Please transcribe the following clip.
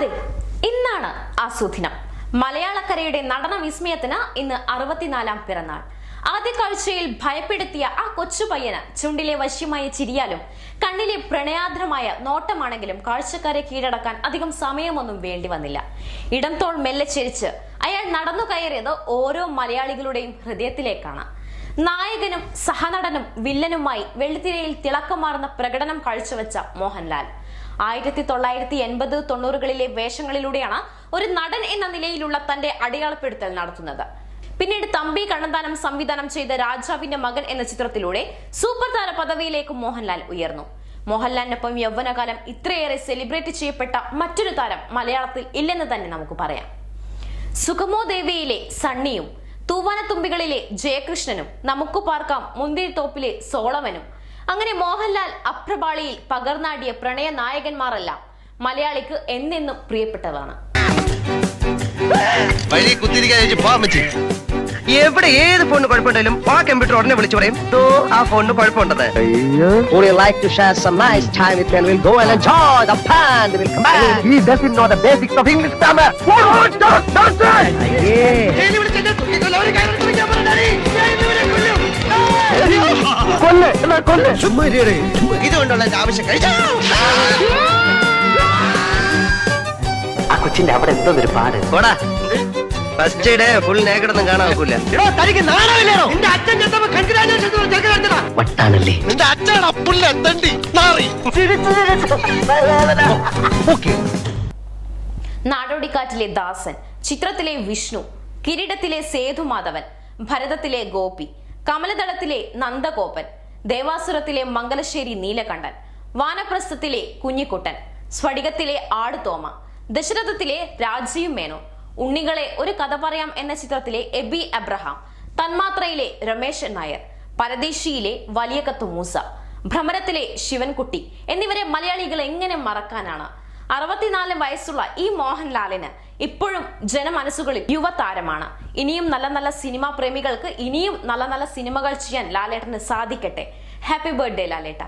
അതെ ഇന്നാണ് ആസൂദിനം മലയാളക്കരയുടെ നടന വിസ്മയത്തിന് ഇന്ന് അറുപത്തിനാലാം പിറന്നാൾ. ആദ്യ കാഴ്ചയിൽ ഭയപ്പെടുത്തിയ ആ കൊച്ചു പയ്യന് ചുണ്ടിലെ വശ്യമായ ചിരിയാലും കണ്ണിലെ പ്രണയാർദ്രമായ നോട്ടമാണെങ്കിലും കാഴ്ചക്കാരെ കീഴടക്കാൻ അധികം സമയമൊന്നും വേണ്ടി വന്നില്ല. ഇടംതോൾ മെല്ലെ ചിരിച്ച് അയാൾ നടന്നു കയറിയത് ഓരോ മലയാളികളുടെയും ഹൃദയത്തിലേക്കാണ്. നായകനും സഹനടനും വില്ലനുമായി വെള്ളിത്തിരയിൽ തിളക്കമാർന്ന പ്രകടനം കാഴ്ചവെച്ച മോഹൻലാൽ. ആയിരത്തി തൊള്ളായിരത്തി എൺപത് തൊണ്ണൂറുകളിലെ വേഷങ്ങളിലൂടെയാണ് ഒരു നടൻ എന്ന നിലയിലുള്ള തന്റെ അടയാളപ്പെടുത്തൽ നടത്തുന്നത്. പിന്നീട് തമ്പി കണ്ണന്താനം സംവിധാനം ചെയ്ത രാജാവിന്റെ മകൻ എന്ന ചിത്രത്തിലൂടെ സൂപ്പർ താര പദവിയിലേക്ക് മോഹൻലാൽ ഉയർന്നു. മോഹൻലാലിനൊപ്പം യൗവനകാലം ഇത്രയേറെ സെലിബ്രേറ്റ് ചെയ്യപ്പെട്ട മറ്റൊരു താരം മലയാളത്തിൽ ഇല്ലെന്ന് തന്നെ നമുക്ക് പറയാം. സുഖമോ ദേവിയിലെ സണ്ണിയും തൂവാനത്തുമ്പികളിലെ ജയകൃഷ്ണനും നമുക്ക് പാർക്കാം മുന്തിരിത്തോപ്പിലെ സോളവനും അങ്ങനെ മോഹൻലാൽ അപ്രപാളിയിൽ പകർന്നാടിയ പ്രണയ നായകന്മാരെല്ലാം മലയാളിക്ക് എന്നെന്നും പ്രിയപ്പെട്ടതാണ്. എവിടെ ഏത് ഫോണിന് കുഴപ്പമുണ്ടെങ്കിലും ആ കമ്പ്യൂട്ടർ ഉടനെ വിളിച്ചു പറയും. "ദോ, ആ ഫോണിന് കുഴപ്പമുണ്ടത്. Would you like to share some nice time with me and we'll go and enjoy the band? Will come back. He doesn't know the basics of English grammar. ചുമ്മാ. ഇതുകൊണ്ടുള്ള ആവശ്യം ആ കൊച്ചിന്റെ അവിടെ എന്തോ ഒരു പാട്. ഓടാ ഫസ്റ്റ് ഡേ ഫുൾ നേക്കടൊന്നും കാണാൻ നോക്കൂല തനിക്ക് നാണമില്ലേണോ നിന്റെ അച്ഛൻ ചെന്നപ്പോ കൺഗ്രാജുലേഷൻ വട്ടാണല്ലേ. നിന്റെ അച്ഛൻ അപ്പുള്ള നാറി. നാടോടിക്കാറ്റിലെ ദാസൻ ചിത്രത്തിലെ വിഷ്ണു കിരീടത്തിലെ സേതുമാധവൻ ഭരതത്തിലെ ഗോപി കമലദളത്തിലെ നന്ദഗോപൻ ദേവാസുരത്തിലെ മംഗലശ്ശേരി നീലകണ്ഠൻ വാനപ്രസ്ഥത്തിലെ കുഞ്ഞിക്കുട്ടൻ സ്ഫടികത്തിലെ ആടുതോമ ദശരഥത്തിലെ രാജീവ് മേനോൻ ഉണ്ണികളെ ഒരു കഥ പറയാം എന്ന ചിത്രത്തിലെ എബി അബ്രഹാം തന്മാത്രയിലെ രമേശൻ നായർ പരദേശിയിലെ വലിയ കത്ത് മൂസ ഭ്രമരത്തിലെ ശിവൻകുട്ടി എന്നിവരെ മലയാളികൾ എങ്ങനെ മറക്കാനാണ്? അറുപത്തിനാല് വയസ്സുള്ള ഈ മോഹൻലാലിന് ഇപ്പോഴും ജനമനസ്സുകളിൽ യുവതാരമാണ്. ഇനിയും നല്ല നല്ല സിനിമാ പ്രേമികൾക്ക് ഇനിയും നല്ല നല്ല സിനിമകൾ ചെയ്യാൻ ലാലേട്ടന് സാധിക്കട്ടെ. ഹാപ്പി ബർത്ത്ഡേ ലാലേട്ട.